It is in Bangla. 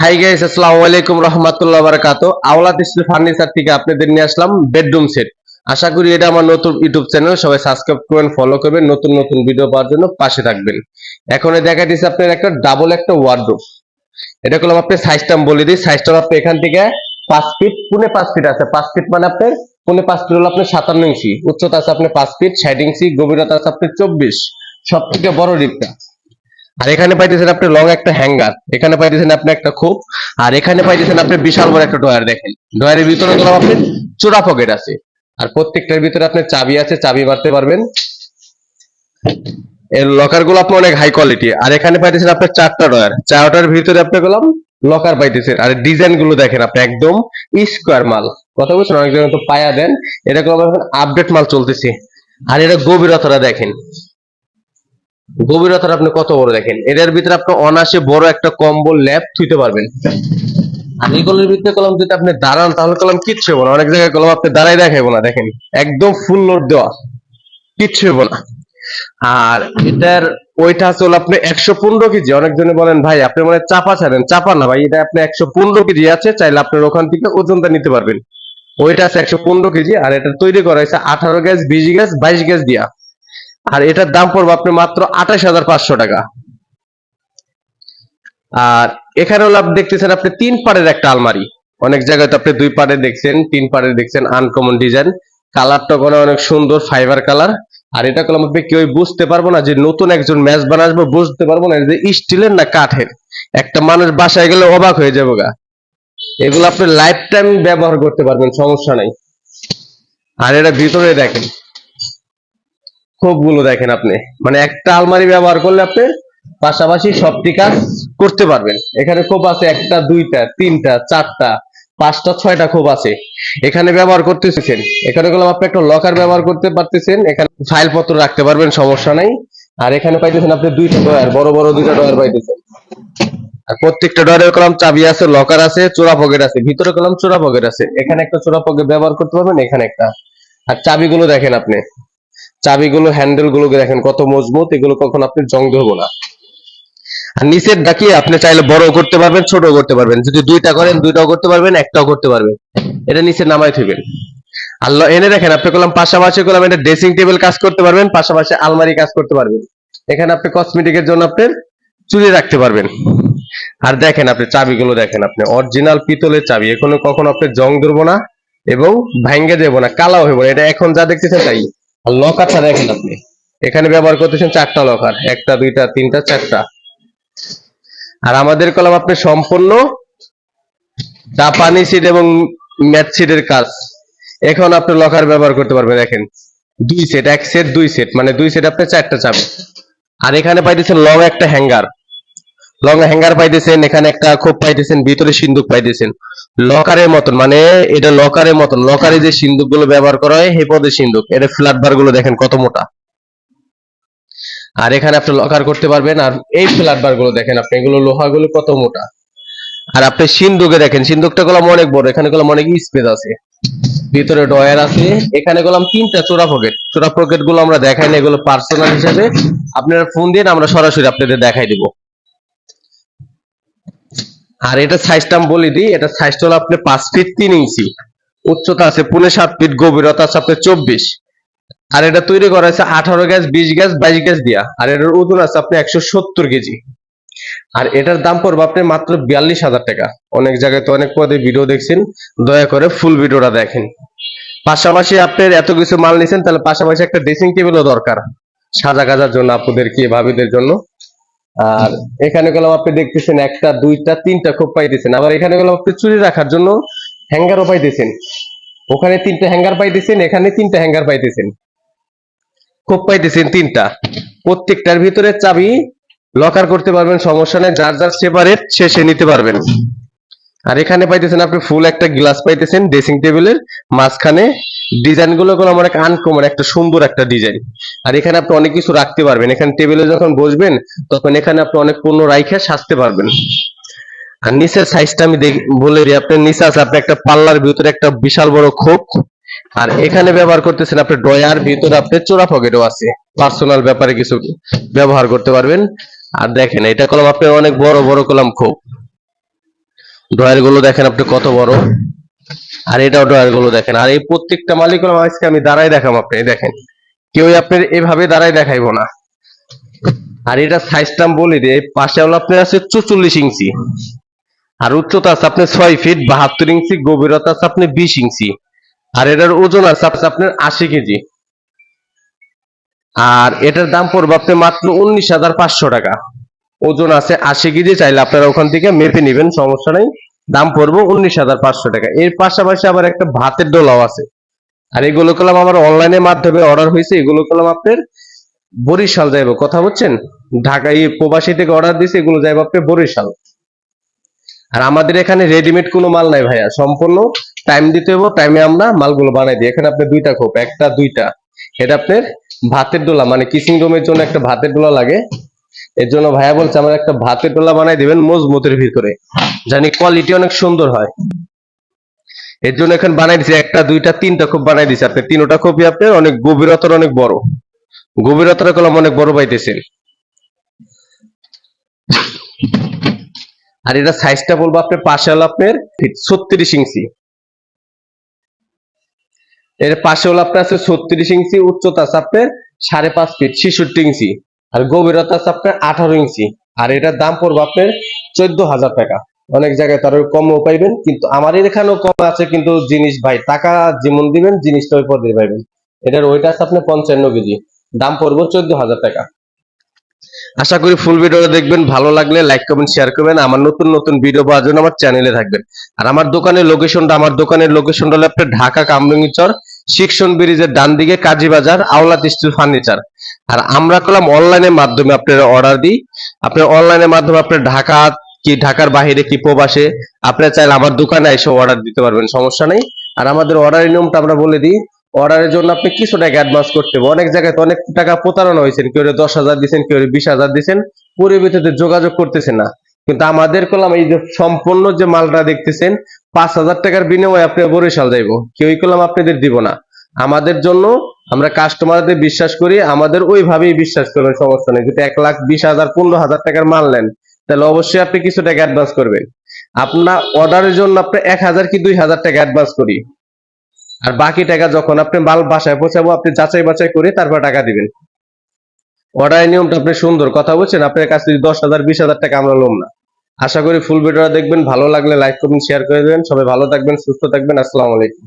হাই গাইস আসসালামু আলাইকুম রহমতুল্লাহ বারাকাতু আওলাদ স্টিল ফার্নিচার থেকে আপনাদের নিয়ে আসলাম বেডরুম সেট আশা করি এটা আমার নতুন ইউটিউব চ্যানেল সবাই সাবস্ক্রাইব করবেন ফলো করবেন, নতুন নতুন ভিডিও পাওয়ার জন্য পাশে থাকবেন। এখন দেখা দিচ্ছে আপনার একটা ডাবল একটা ওয়ার্ডরোব এটা করলাম আপনি সাইজটা বলে দিই। সাইজটা আপনি এখান থেকে পাঁচ ফিট পুনে পাঁচ ফিট আছে। পাঁচ ফিট মানে আপনার পুনে পাঁচ ফিট হলো আপনার সাতান্ন ইঞ্চি। উচ্চতা আছে আপনার পাঁচ ফিট ষাট ইঞ্চি, গভীরতা আছে আপনার চব্বিশ। সব থেকে বড় ডিপটা আর এখানে পাইতেছেন আপনি লং একটা হ্যাঙ্গার এখানে পাইতেছেন আপনি একটা খুব, আর এখানে পাইতেছেন আপনি বিশাল বড় একটা ডয়ার দেখেন। ডয়ারের ভিতরে গেলাম আপনি চোরা পকেট আছে, আর প্রত্যেকটার ভিতরে আপনার চাবি আছে, চাবি মারতে পারবেন। এর লকারগুলো আপনার অনেক হাই কোয়ালিটি আর এখানে পাইতেছেন আপনার চারটা ডয়ার চারটার ভিতরে আপনি গেলাম লকার পাইতেছেন, আর ডিজাইনগুলো দেখেন আপনি, একদম স্কোয়ার মাল। কথা বলছেন? অনেক জায়গায় তো পায়া দেন এটা আপডেট মাল চলতেছে। আর এটা গভীরতাটা দেখেন। গভীরতাটা আপনি কত বড় দেখেন? এটার ভিতরে আপনি অনাসে বড় একটা কম্বল ল্যাপ থুইতে পারবেন। আর এগুলোর ভিতরে কলম যদি আপনি দাঁড়ান, তাহলে কলম কিচ্ছু হবে না। অনেক জায়গায় কলম আপনি দাঁড়াই দেখাইবো না, দেখেন। একদম ফুল লোড দেওয়া। কিচ্ছু হবে না। আর এটার ওইটা আছে হলো আপনি একশো পনেরো কেজি। অনেকজনে বলেন, ভাই, আপনি মানে চাপা ছাড়েন। চাপা না, ভাই, এটা আপনি একশো পনেরো কেজি আছে, চাইলে আপনার ওখান থেকে ওজনটা নিতে পারবেন। ওইটা আছে একশো পনেরো কেজি, আর এটা তৈরি করা হয়েছে আঠারো গ্যাস, বিশ গ্যাস, বাইশ গ্যাস দিয়া। আর এটার দাম পড়বে আপনি মাত্র আঠাশ হাজার পাঁচশো টাকা। আর এখানে হলো আপনি দেখতেছেন আপনি তিন পাড়ের একটা আলমারি। অনেক জায়গায় তো আপনি দুই পাড়ে দেখছেন, তিন পাড়ে দেখছেন আনকমন ডিজাইন কালারটা কোনো অনেক সুন্দর ফাইবার কালার আর এটা করলাম আপনি কেউ বুঝতে পারব না যে নতুন একজন ম্যাচ বানাসবো বুঝতে পারব না যে স্টিলের না কাঠের। একটা মানুষ বাসায় গেলে অবাক হয়ে যাব গা। এগুলো আপনি লাইফ টাইম ব্যবহার করতে পারবেন, সমস্যা নাই। আর এটা ভিতরে দেখেন খোপগুলো দেখেন আপনি। মানে একটা আলমারি ব্যবহার করলে আপনি পাশাপাশি সবটি কাজ করতে পারবেন। এখানে খোপ আছে একটা, দুইটা, তিনটা, চারটা, পাঁচটা, ছয়টা খোপ আছে। এখানে ব্যবহার করতেছেন। এখানে গেলাম, আপনি একটা লকার ব্যবহার করতে পারতেছেন। এখানে ফাইল পত্র রাখতে পারবেন, সমস্যা নাই। আর এখানে পাইতেছেন আপনি দুইটা ডয়ার বড় বড় দুইটা ডয়ার পাইতেছেন। আর প্রত্যেকটা ডয়ারের কলাম চাবি আছে লকার আছে, চোরা পকেট আছে, ভিতরে কলাম চোরা পকেট আছে। এখানে একটা চোরা পকেট ব্যবহার করতে পারবেন, এখানে একটা। আর চাবিগুলো দেখেন আপনি। চাবিগুলো হ্যান্ডেলগুলো দেখেন কত মজবুত, এগুলো কখন আপনি জং ধরবো না। আর নিচের ডাকিয়ে আপনি চাইলে বড় করতে পারবেন ছোট করতে পারবেন। যদি দুইটা করেন, দুইটাও করতে পারবেন, একটাও করতে পারবেন। এটা নিচে নামাই থইবেন আল্লাহ, এনে দেখেন, আপনি করলাম, পাশাপাশি করলাম, এটা ড্রেসিং টেবিল কাজ করতে পারবেন, পাশাপাশি আলমারি কাজ করতে পারবেন। এখানে আপনি কসমেটিকের জন্য আপনার চুলি রাখতে পারবেন। আর দেখেন আপনি চাবিগুলো দেখেন, আপনি অরিজিনাল পিতলের চাবি, এখনও কখনো আপনি জং ধরবো না এবং ভাঙ্গে দেবো না, কালাও হইব না। এটা এখন যা দেখতেছেন তাই। আর লকারটা দেখেন আপনি। এখানে ব্যবহার করতেছেন চারটা লকার একটা, দুইটা, তিনটা, চারটা। আর আমাদের কলম আপনি সম্পূর্ণ জাপানি সিট এবং ম্যাট সিটের কাজ। এখন আপনি লকার ব্যবহার করতে পারবেন, দেখেন। দুই সেট এক সেট দুই সেট মানে দুই সেট আপনি চারটা চাবি আর এখানে পাইতেছেন লং একটা হ্যাঙ্গার লং হ্যাঙ্গার পাইতেছেন, এখানে একটা খোপ পাইতেছেন, ভিতরে সিন্দুক পাইতেছেন। লকারের মতন মানে এটা লকারের মতন, লকারে যে সিন্দুকগুলো ব্যবহার করা হয় হে পদে সিন্দুক। এটা ফ্ল্যাট বারগুলো দেখেন কত মোটা। আর এখানে আপনি লকার করতে পারবেন, আর এই ফ্ল্যাট বারগুলো দেখেন আপনি, এগুলো লোহা গুলো কত মোটা। আর আপনি সিন্দুকে দেখেন, সিন্দুকটা গেলাম অনেক বড়, এখানে গেলাম অনেক স্পেস আছে। ভিতরে ডয়ার আছে, এখানে গেলাম তিনটা চোরা পকেট চোরা পকেটগুলো আমরা দেখাই না, এগুলো পার্সোনাল হিসেবে। আপনারা ফোন দিন আমরা সরাসরি আপনাদের দেখাই দিব। আর এটা সাইজটা আমি বলে দিই, এটা সাইজটা হলো আপনি পাঁচ ফিট তিন ইঞ্চি। উচ্চতা আছে পুনে সাত ফিট গভীরতা আছে আপনার চব্বিশ। আর এটা তৈরি করা হয়েছে আঠারো গ্যাস, বিশ গ্যাস, বাইশ গ্যাস দিয়া। আর এটার ওজন আছে আপনি একশো সত্তর কেজি। আর এটার দাম পড়বে আপনি মাত্র বিয়াল্লিশ হাজার টাকা। অনেক জায়গায় তো অনেক পদে ভিডিও দেখছেন। দয়া করে ফুল ভিডিওটা দেখেন। পাশাপাশি আপনার এত কিছু মাল নিছেন, তাহলে পাশাপাশি একটা ড্রেসিং টেবিলও দরকার। সাজা গাজার জন্য, আপুদের কি, ভাবিদের জন্য। আর এখানে গেলাম আপনি দেখতেছেন একটা, দুইটা, তিনটা খোপ পাইতেছেন। আবার এখানে গেলাম আপনি চুরি রাখার জন্য হ্যাঙ্গারও পাইতেছেন। ওখানে তিনটা হ্যাঙ্গার পাইতেছেন, এখানে তিনটা হ্যাঙ্গার পাইতেছেন। খোপ পাইতেছেন তিনটা। প্রত্যেকটার ভিতরে চাবি লকার করতে পারবেন, সমস্যা নেই। যার যার সেপারেট সে নিতে পারবেন। আর এখানে পাইতেছেন আপনি ফুল একটা গ্লাস পাইতেছেন ড্রেসিং টেবিলের মাঝখানে। ডিজাইনগুলো গুলো অনেক আনকমন একটা সুন্দর একটা ডিজাইন। আর এখানে আপনি অনেক কিছু রাখতে পারবেন। এখানে টেবিলে যখন বসবেন, তখন এখানে আপনি অনেক পণ্য রাইখে সাজতে পারবেন। আর নিচের সাইজটা আমি বলে দিই, আপনার নিচে আছে, আপনি একটা পাল্লার ভিতরে একটা বিশাল বড় খোপ। আর এখানে ব্যবহার করতেছেন আপনি ড্রয়ার, ভিতরে আপনি চোরা পকেটও আছে। পার্সোনাল ব্যাপারে কিছু ব্যবহার করতে পারবেন। আর দেখেন, এটা কলম আপনি অনেক বড় বড় কলম খোপ। ড্রয়ারগুলো দেখেন আপনি কত বড়। আর এটাও ড্রয়ারগুলো দেখেন। আর এই প্রত্যেকটা মালিক আজকে আমি দাঁড়াই দেখাম আপনি দেখেন। কেউ আপনার এভাবে দাঁড়াই দেখাইবো না। আর এটা সাইজটা বলি দিই পাশে হলো আপনার আছে চুচল্লিশ ইঞ্চি। আর উচ্চতা আছে আপনার ছয় ফিট বাহাত্তর ইঞ্চি, গভীরতা আছে আপনি বিশ ইঞ্চি। আর এটার ওজন আছে আপ- আপনার আশি কেজি। আর এটার দাম পড়বে আপনি মাত্র উনিশ হাজার পাঁচশো টাকা। ওজন আছে আশি কেজি, চাইলে আপনারা ওখান থেকে মেপে নেবেন, সমস্যা নাই। দাম পড়বে উনিশ হাজার পাঁচশো টাকা। এর পাশাপাশি আবার একটা ভাতের ডোলাও আছে। আর এগুলো কলাম আমার অনলাইনের মাধ্যমে অর্ডার হয়েছে। এগুলো কলাম আপনার বরিশাল যাইব, কথা বলছেন? ঢাকা এই প্রবাসী থেকে অর্ডার দিয়েছে এগুলো যাইব আপনার বরিশাল। আর আমাদের এখানে রেডিমেড কোনো মাল নাই ভাইয়া, সম্পূর্ণ টাইম দিতে হবে টাইমে আমরা মালগুলো বানাই দিই। এখানে আপনার দুইটা খোপ, একটা, দুইটা। এটা আপনার ভাতের ডোলা মানে কিসিং রুমের জন্য একটা ভাতের ডোলা লাগে। এর জন্য ভাইয়া বলছে, আমার একটা ভাতের ডোলা বানাই দিবেন মজবুতের ভিতরে। জানি কোয়ালিটি অনেক সুন্দর হয়। এর জন্য এখানে বানাই দিছে, একটা, দুইটা, তিনটা খুব বানাই দিছে। আপনি তিনটা খোপই আপনার অনেক গভীরতার অনেক বড়। গভীরতার কলম অনেক বড় পাইতেছেন। আর এটা সাইজটা বলব আপনার পাশে হলো আপনার ছত্রিশ ইঞ্চি। এর পাশে হলো আপনার আছে ছত্রিশ ইঞ্চি, উচ্চতা আছে আপনার সাড়ে পাঁচ ফিট ছেষট্টি ইঞ্চি। আর গভীরতা আছে আপনার আঠারো ইঞ্চি। আর এটার দাম পড়বে আপনার চোদ্দ হাজার টাকা। অনেক জায়গায় তার কমও পাইবেন, কিন্তু আমার এখানেও কম আছে, কিন্তু জিনিস ভাই, টাকা যেমন দিবেন, জিনিসটা ওই পদে পাইবেন। এটার ওইটা আছে আপনার পঞ্চান্ন কেজি। দাম পড়বে চোদ্দ হাজার টাকা। আশা করি ফুল ভিডিওটা দেখবেন, ভালো লাগলে লাইক কমেন্ট শেয়ার করবেন। আমার নতুন নতুন ভিডিও পাওয়ার জন্য আমার চ্যানেলে থাকবেন। আর আমার দোকানের লোকেশনটা আমার দোকানের লোকেশনটা হলো আপনার ঢাকা কামরঙ্গি চর শিক্ষণ ব্রিজের ডান দিকে কাজী বাজার আওলাদ স্টিল ফার্নিচার আর আমরা করলাম অনলাইনের মাধ্যমে আপনারা অর্ডার দিই। আপনার অনলাইনের মাধ্যমে আপনার ঢাকা কি, ঢাকার বাইরে কি প্রবাসে, আপনারা চাইলে আমার দোকানে এসে অর্ডার দিতে পারবেন, সমস্যা নেই। আর আমাদের অর্ডারের নিয়মটা আমরা বলে দিই অর্ডারের জন্য আপনি কিছু টাকা অ্যাডভান্স করতে হবে। অনেক জায়গায় অনেক টাকা প্রতারণা হয়েছেন, কেউ দশ হাজার দিচ্ছেন কেউ বিশ হাজার দিচ্ছেন পরিবেশতে যোগাযোগ করতেছে না। কিন্তু আমাদের করলাম এই যে সম্পূর্ণ যে মালটা দেখতেছেন, পাঁচ হাজার টাকার বিনিময়ে আপনি বরিশাল যাইব। কেউই করলাম আপনাদের দিব না। আমাদের জন্য আমরা কাস্টমারদের বিশ্বাস করি, আমাদের ওইভাবেই বিশ্বাস করবেন, সমস্যা নেই। যদি এক লাখ বিশ হাজার, পনেরো হাজার টাকার মাল নেন, তাহলে অবশ্যই আপনি কিছু টাকা অ্যাডভান্স করবেন। আপনার অর্ডারের জন্য আপনি এক হাজার কি দুই হাজার টাকা অ্যাডভান্স করি। আর বাকি টাকা যখন আপনি মাল বাসায় পৌঁছাবো, আপনি যাচাই বাছাই করে তারপর টাকা দিবেন। অর্ডারের নিয়মটা আপনি সুন্দর কথা বলছেন, আপনার কাছ থেকে দশ হাজার, বিশ হাজার টাকা আমরা লোম না। আশা করি ফুল ভিডিওটা দেখবেন, ভালো লাগলে লাইক করবেন শেয়ার করে দেবেন। সবাই ভালো থাকবেন, সুস্থ থাকবেন, আসসালামু আলাইকুম।